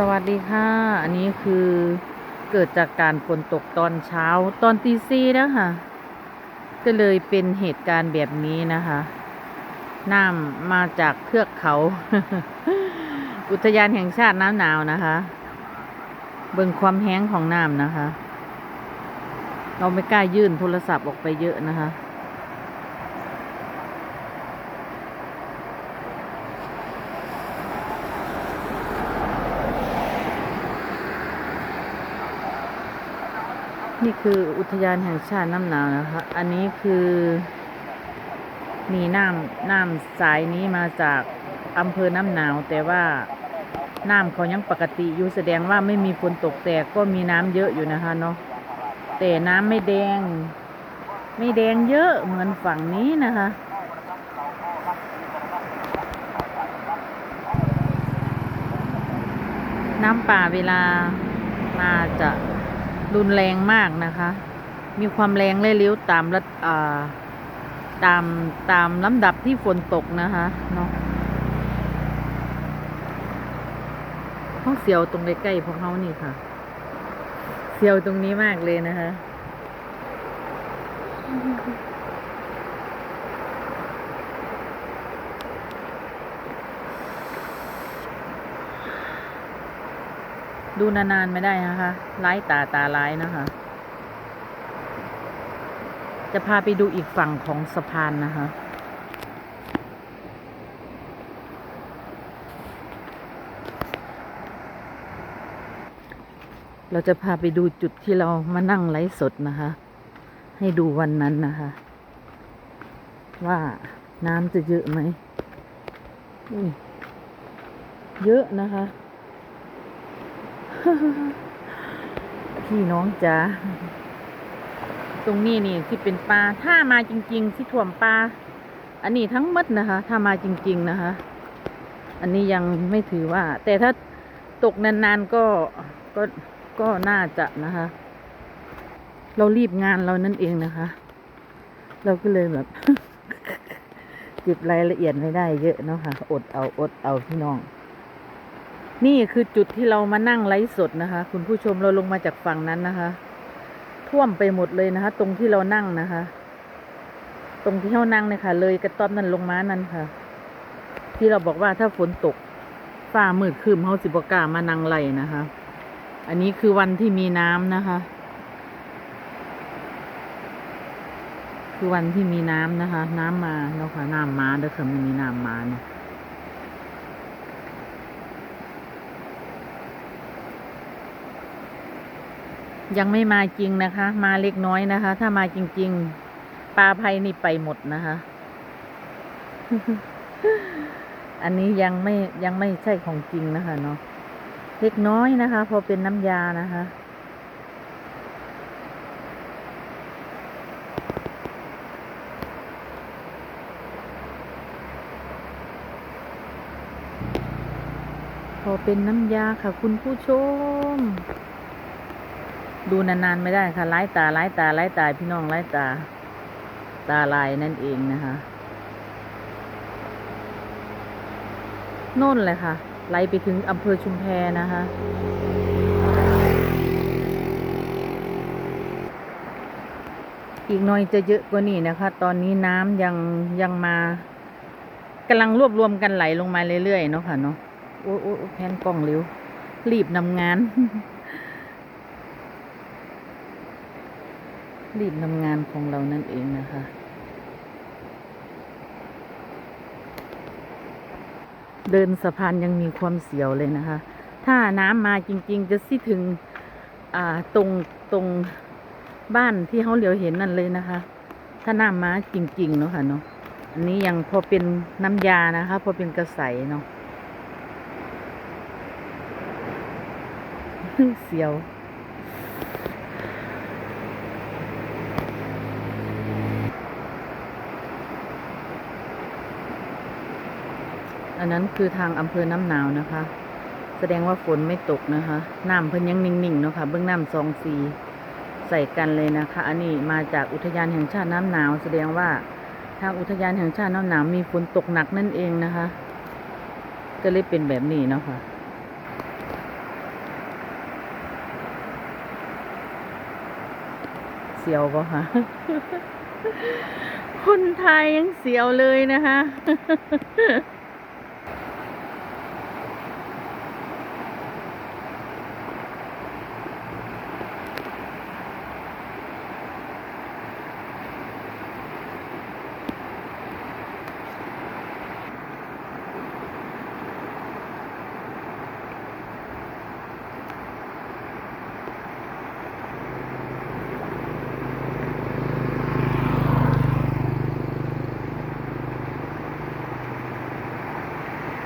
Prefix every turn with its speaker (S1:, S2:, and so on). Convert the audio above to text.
S1: สวัสดีค่ะ อันนี้คือเกิดจากการฝนตกตอนเช้าตอนตีสี่นะคะก็เลยเป็นเหตุการณ์แบบนี้นะคะน้ำมาจากเทือกเขา อุทยานแห่งชาติน้ำหนาวนะคะ เบิ่งความแห้งของน้ำนะคะ เราไม่กล้ายื่นโทรศัพท์ออกไปเยอะนะคะ นี่คืออุทยานแห่งชาติน้ำหนาวนะคะ อันนี้คือ มีน้ำน้ำสายนี้มาจากอำเภอน้ำหนาว แต่ว่าน้ำเขายังปกติอยู่แสดงว่าไม่มีฝนตกแต่ก็มีน้ำเยอะอยู่นะคะเนาะแต่น้ำไม่แดง ไม่แดงเยอะเหมือนฝั่งนี้นะคะน้ำป่าเวลามาจะ รุนแรงมากนะคะ มีความแรงและเลี้ยวตามระตามตามลำดับที่ฝนตกนะคะเนาะห้องเสียวตรงใกล้ๆพวกเขานี่ค่ะ เสียวตรงนี้มากเลยนะคะ ดูนานๆไม่ได้นะคะร้ายตาตาร้ายนะคะ จะพาไปดูอีกฝั่งของสะพานนะคะเราจะพาไปดูจุดที่เรามานั่งไลฟ์สดนะคะ ให้ดูวันนั้นนะคะ ว่าน้ำจะเยอะไหมเยอะนะคะ พี่น้องจ๋าตรงนี้นี่ที่เป็นปลาถ้ามาจริง ๆ ที่ถ่วมปลาอันนี้ทั้งหมดนะคะ ถ้ามาจริง ๆนะคะ อันนี้ยังไม่ถือว่า แต่ถ้าตกนานๆก็ก็ก็น่าจะนะคะ เรารีบงานเรานั่นเองนะคะ เราก็เลยแบบเก็บรายละเอียดไม่ได้เยอะเนาะค่ะ อดเอาอดเอาพี่น้อง นี่คือจุดที่เรามานั่งไลฟ์สดนะคะ คุณผู้ชมเราลงมาจากฝั่งนั้นนะคะ ท่วมไปหมดเลยนะคะ ตรงที่เรานั่งนะคะ ตรงที่เรานั่งเนี่ยค่ะ เลยกระต๊อบนั่นลงมานั่นค่ะ ที่เราบอกว่าถ้าฝนตกฟ้ามืดครึมเฮาสิบกามานั่งไหลนะคะ อันนี้คือวันที่มีน้ำนะคะ คือวันที่มีน้ำนะคะ น้ำมาเนาะค่ะน้ำมาเด้อค่ะมันมีน้ำมาเนาะ ยังไม่มาจริงนะคะ มาเล็กน้อยนะคะ ถ้ามาจริง ๆ ปลาภัยนี่ไปหมดนะคะ อันนี้ยังไม่ยังไม่ใช่ของจริงนะคะเนาะเล็กน้อยนะคะ พอเป็นน้ำยานะคะพอเป็นน้ำยาค่ะคุณผู้ชม ดูนานๆไม่ได้ค่ะไล่ตาไล่ตาไล่ตาพี่น้องไล่ตา ตาลายนั่นเองนะคะน่นเลยค่ะไล่ไปถึงอำเภอชุมแพนะคะอีกหน่อยจะเยอะกว่านี้นะคะ ตอนนี้น้ำยังยังมากำลังรวบรวมกันไหลลงมาเรื่อยๆเนาะค่ะเนาะโอ้โอ้โอ้แพนกล้องเร็วรีบนำงาน รีบนำงานของเรานั่นเองนะคะ เดินสะพานยังมีความเสียวเลยนะคะ ถ้าน้ำมาจริง ๆ จะสิถึงตรงตรงบ้านที่เขาเหลียวเห็นนั่นเลยนะคะ ถ้าน้ำมาจริง ๆ เนาะค่ะเนาะอันนี้ยังพอเป็นน้ำยานะคะ พอเป็นกระใสเนาะเสียว อันนั้นคือทางอำเภอน้ำหนาวนะคะ แสดงว่าฝนไม่ตกนะคะ น้ำเพิ่งยังนิ่งๆเนาะคะ่ะเบื้องน้ำซองสีใส่กันเลยนะคะ อันนี้มาจากอุทยานแห่งชาติน้ำหนาว แสดงว่าทางอุทยานแห่งชาติน้ำหนาวมีฝนตกหนักนั่นเองนะคะ ก็เลยเป็นแบบนี้เนาะคะ่ะเสียวก็ค่ะ คนไทยยังเสียวเลยนะคะ